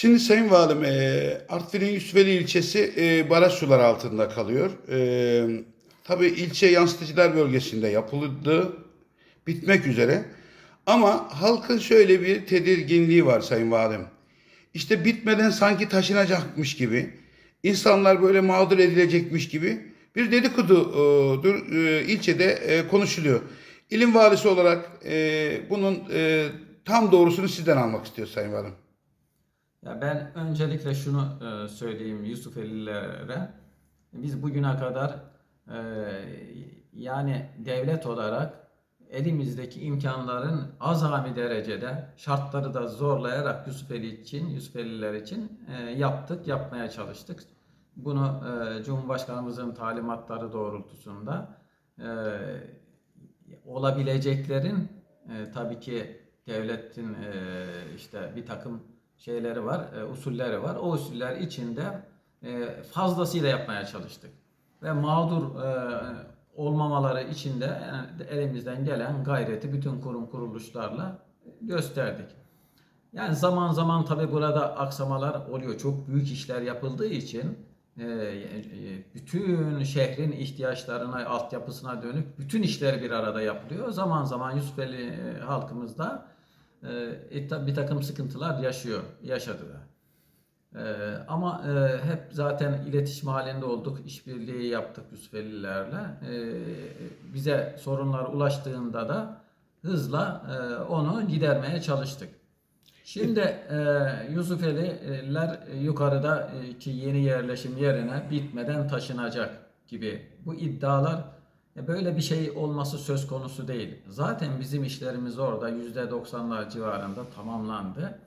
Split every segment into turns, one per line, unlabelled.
Şimdi Sayın Valim, e, Artvin'in Yusufeli ilçesi e, baraj suları altında kalıyor. E, tabii ilçe yansıtıcılar bölgesinde yapıldı, bitmek üzere. Ama halkın şöyle bir tedirginliği var Sayın Valim. İşte bitmeden sanki taşınacakmış gibi, insanlar böyle mağdur edilecekmiş gibi bir dedikodudur e, ilçede e, konuşuluyor. İlim valisi olarak e, bunun e, tam doğrusunu sizden almak istiyor Sayın Valim.
Ya ben öncelikle şunu e, söyleyeyim Yusufelilere. Biz bugüne kadar e, yani devlet olarak elimizdeki imkanların azami derecede şartları da zorlayarak Yusufeli için, Yusufeliler için e, yaptık, yapmaya çalıştık. Bunu Cumhurbaşkanımızın talimatları doğrultusunda olabileceklerin tabii ki devletin işte bir takım şeyleri var, e, usulleri var. O usuller içinde e, fazlasıyla yapmaya çalıştık. Ve mağdur e, olmamaları için de elimizden gelen gayreti bütün kurum kuruluşlarla gösterdik. Yani zaman zaman tabi burada aksamalar oluyor. Çok büyük işler yapıldığı için e, e, bütün şehrin ihtiyaçlarına, altyapısına dönük bütün işler bir arada yapılıyor. Zaman zaman Yusufeli e, halkımızda e, bir takım sıkıntılar yaşıyor, yaşadı da. E, ama e, hep zaten iletişim halinde olduk, işbirliği yaptık Yusufelilerle. E, bize sorunlar ulaştığında da hızla e, onu gidermeye çalıştık. Şimdi e, Yusufeliler yukarıdaki yeni yerleşim yerine bitmeden taşınacak gibi bu iddialar e, Böyle bir şey olması söz konusu değil. Zaten bizim işlerimiz orada %90'lar civarında tamamlandı.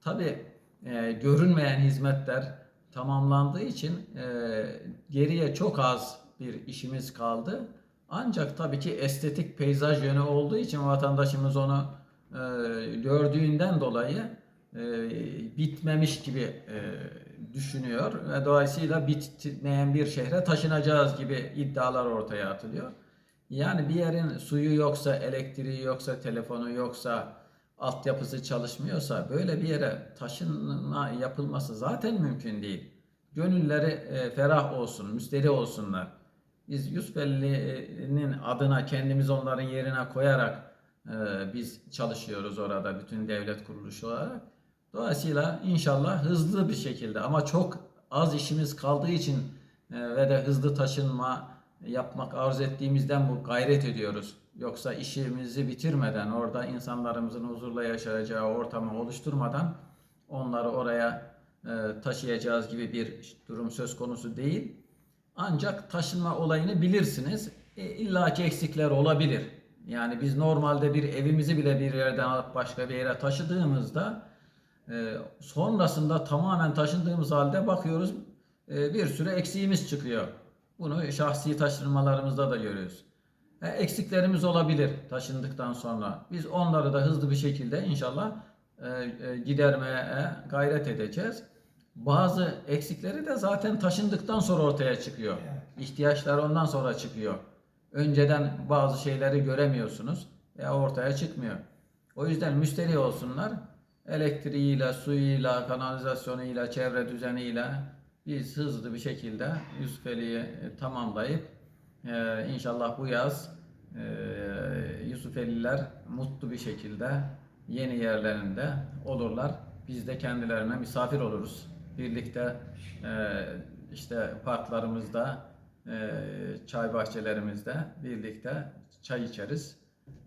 Tabi e, görünmeyen hizmetler tamamlandığı için e, geriye çok az bir işimiz kaldı. Ancak tabii ki estetik peyzaj yönü olduğu için vatandaşımız onu e, gördüğünden dolayı e, bitmemiş gibi e, düşünüyor ve dolayısıyla bitmeyen bir şehre taşınacağız gibi iddialar ortaya atılıyor. Yani bir yerin suyu yoksa, elektriği yoksa, telefonu yoksa, altyapısı çalışmıyorsa böyle bir yere taşınma yapılması zaten mümkün değil. Gönülleri e, ferah olsun, müsteri olsunlar. Biz Yusufeli'nin adına kendimiz onların yerine koyarak e, biz çalışıyoruz orada bütün devlet kuruluşu olarak. Dolayısıyla inşallah hızlı bir şekilde ama çok az işimiz kaldığı için e, ve de hızlı taşınma yapmak arzu ettiğimizden bu gayret ediyoruz. Yoksa işimizi bitirmeden orada insanlarımızın huzurla yaşayacağı ortamı oluşturmadan onları oraya e, taşıyacağız gibi bir durum söz konusu değil. Ancak taşınma olayını bilirsiniz. E, İlla ki eksikler olabilir. Yani biz normalde bir evimizi bile bir yerden alıp başka bir yere taşıdığımızda sonrasında tamamen taşındığımız halde bakıyoruz e, bir sürü eksiğimiz çıkıyor. Bunu şahsi taşınmalarımızda da görüyoruz. E, eksiklerimiz olabilir taşındıktan sonra. Biz onları da hızlı bir şekilde inşallah e, gidermeye gayret edeceğiz. Bazı eksikleri de zaten taşındıktan sonra ortaya çıkıyor. İhtiyaçlar ondan sonra çıkıyor. Önceden bazı şeyleri göremiyorsunuz veya ortaya çıkmıyor. O yüzden müşteri olsunlar elektriğiyle, suyuyla, kanalizasyonuyla, çevre düzeniyle biz hızlı bir şekilde Yusufeli'yi e, tamamlayıp e, inşallah bu yaz e, Yusufeliler mutlu bir şekilde yeni yerlerinde olurlar. Biz de kendilerine misafir oluruz. Birlikte e, işte parklarımızda, e, çay bahçelerimizde birlikte çay içeriz.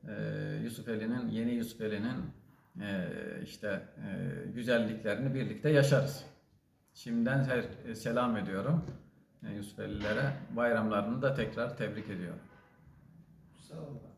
E, Yusufeli'nin, yeni Yusufeli'nin işte e, güzelliklerini birlikte yaşarız. Şimdiden her, selam ediyorum e, Yusufellilere. Bayramlarını da tekrar tebrik ediyorum.
Sağ olun.